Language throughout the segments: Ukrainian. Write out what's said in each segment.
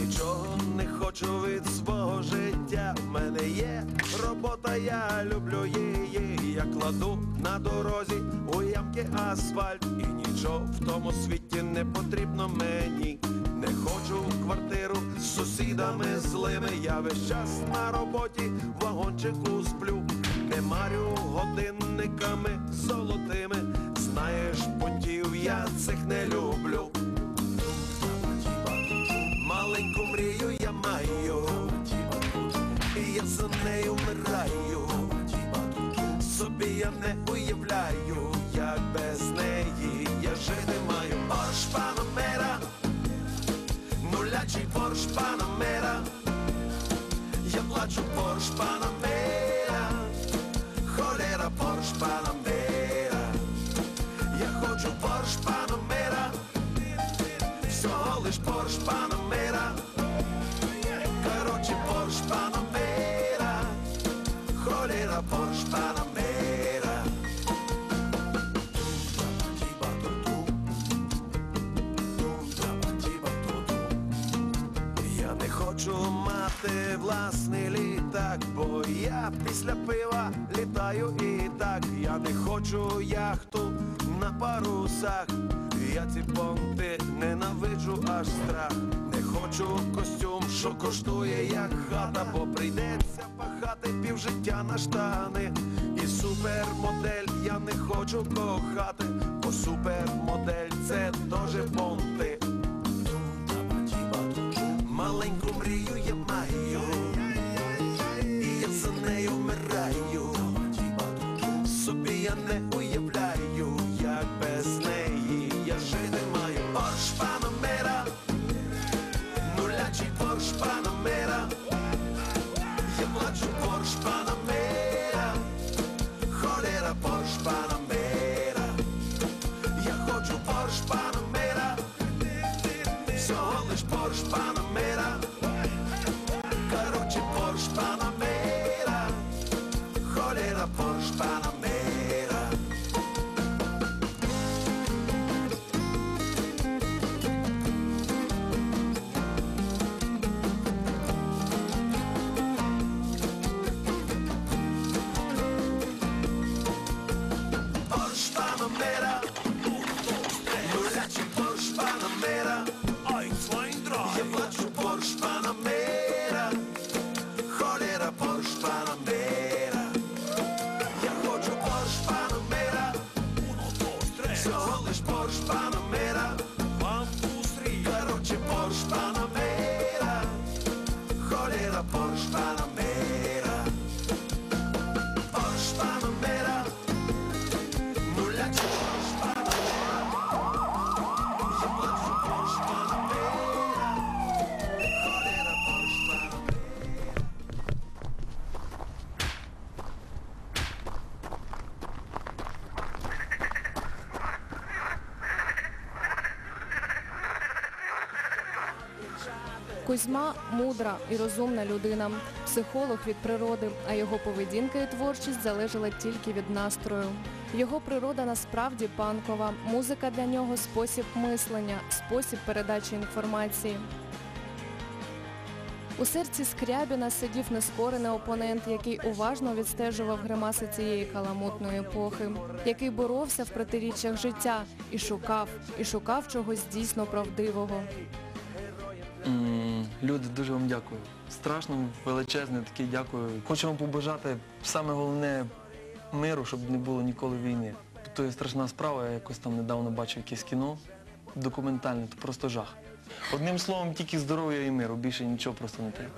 нічого не хочу від свого життя. В мене є робота, я люблю її. Я кладу на дорозі у ямки асфальт. І нічого в тому світі не потрібно мені. Не хочу в квартиру з сусідами злими. Я весь час на роботі, в вагончику сплю, не марю годинниками золотими. Знаєш, потів я цих не люблю. Нею вмираю. Собі я не уявляю, холера порш панамера. Я не хочу мати власний літак, бо я після пива літаю і так. Я не хочу яхту на парусах. Я ці понти ненавиджу аж страх. Не хочу костюм, що коштує як хата, бо прийдеться пахати півжиття на штани. І супермодель я не хочу кохати, бо супермодель це теж понти. Маленьку мрію я маю, і я за нею вмираю. Собі я не Hispano. Кузьма мудра і розумна людина, психолог від природи, а його поведінка і творчість залежала тільки від настрою. Його природа насправді панкова. Музика для нього спосіб мислення, спосіб передачі інформації. У серці Скрябіна сидів нескорений опонент, який уважно відстежував гримаси цієї каламутної епохи, який боровся в протиріччях життя і шукав, і шукав чогось дійсно правдивого. Люди, дуже вам дякую. Страшно величезне таке дякую. Хочу вам побажати саме головне миру, щоб не було ніколи війни. То є страшна справа, я якось там недавно бачив якесь кіно документальне, то просто жах. Одним словом, тільки здоров'я і миру, більше нічого просто не треба.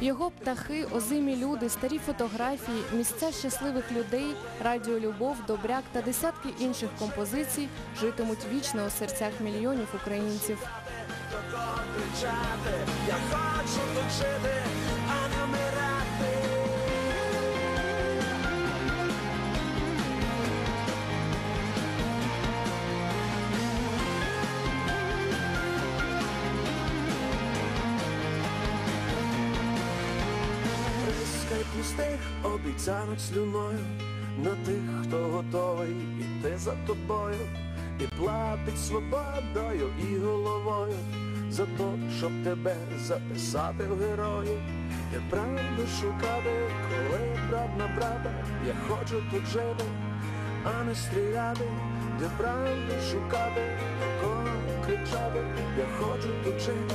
Його птахи, озимі люди, старі фотографії, місця щасливих людей, радіолюбов, добряк та десятки інших композицій житимуть вічно у серцях мільйонів українців. Кричати, я хочу тут жити, а не вмирати. Прискай пустих обіцянок слюною на тих, хто готовий іти за тобою. І платить свободою і головою за то, щоб тебе записати в герої. Я правду шукати, коли брат на брата, я хочу тут жити, а не стріляти, де правду шукати, до кого кричати, я хочу тут жити,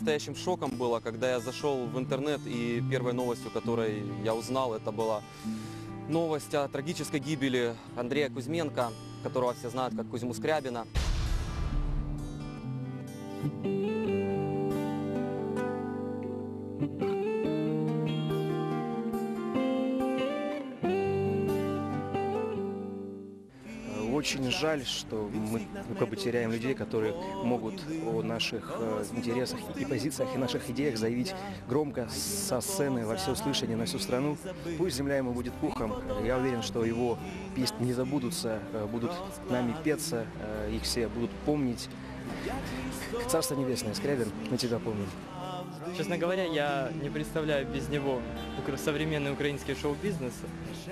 Настоящим шоком было, когда я зашел в интернет и первой новостью, которой я узнал, это была новость о трагической гибели Андрея Кузьменко, которого все знают как Кузьму Скрябина. Э, Очень жаль, что мы ну, как бы теряем людей, которые могут о наших э, интересах и позициях, и наших идеях заявить громко со сцены во всеуслышание на всю страну. Пусть земля ему будет пухом. Я уверен, что его песни не забудутся, э, будут нами петься, э, их все будут помнить. Царство небесное, Скрябин, мы тебя помним. Честно говоря, я не представляю без него современный украинский шоу-бизнес.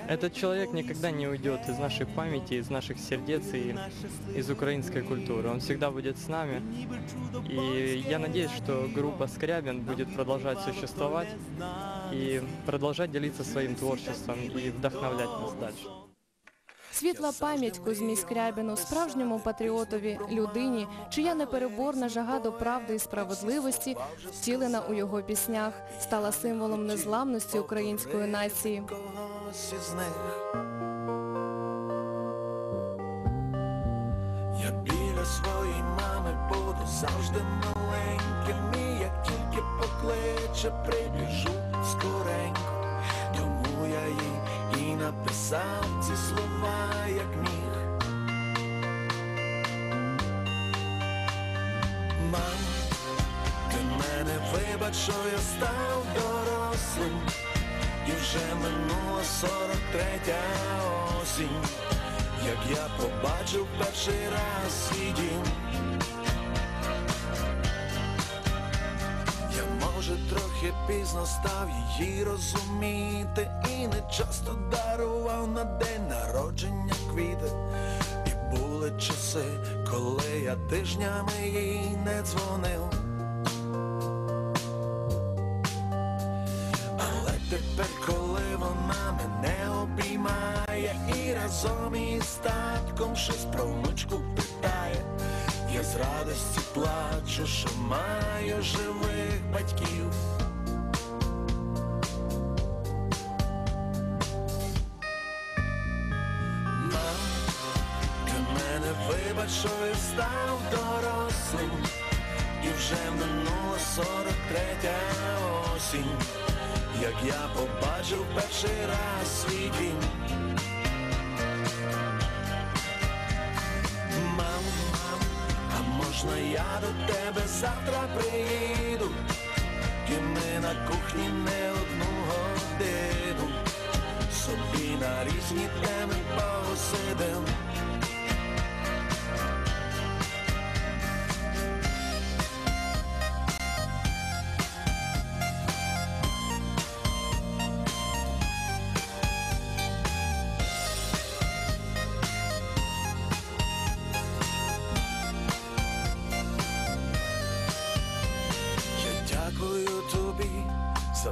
Этот человек никогда не уйдет из нашей памяти, из наших сердец и из украинской культуры. Он всегда будет с нами. И я надеюсь, что группа Скрябин будет продолжать существовать и продолжать делиться своим творчеством и вдохновлять нас дальше. Світла пам'ять Кузьмі Скрябіну, справжньому патріотові, людині, чия непереборна жага до правди і справедливості, втілена у його піснях, стала символом незламності української нації. Я біля своєї мами буду завжди маленьким І як тільки покличе, прибіжу скоренько Тому я їй і написав ці слова, Мам, ти мене вибач, що я став дорослим. І вже минула 43 осінь, як я побачив перший раз свій. Я може трохи пізно став її розуміти. І не часто дарував на день народження квіти були часи, коли я тижнями їй не дзвонив Але тепер, коли вона мене обіймає і разом із татком щось про внучку питає, я з радості плачу, що маю живих батьків. Дорослим, і вже минула 43 осінь, як я побачив перший раз свій дім. Мам, мам, а можна я до тебе завтра приїду? І ми на кухні не одну годину собі на різні теми